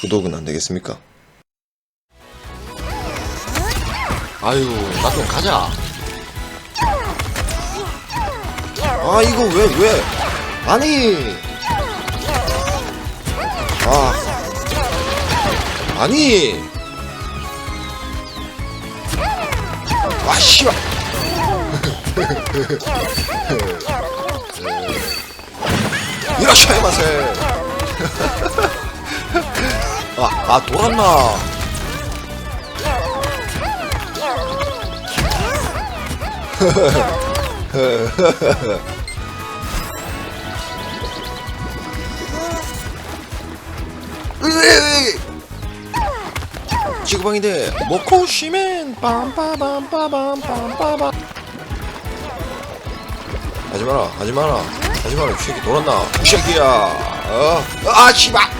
구독은 안 되겠습니까? 아유, 나 좀 가자. 아 이거 왜 왜? 아니 아 아니 아 씨발 이라샤이 마세 아, 아 돌았나! 지구방인데 쉬면 빰빠밤빠밤빰빠밤. 하지 마라 하지 마라 하지 마라. 이 새끼 돌았나? 이 새끼야. 어? 아 씨발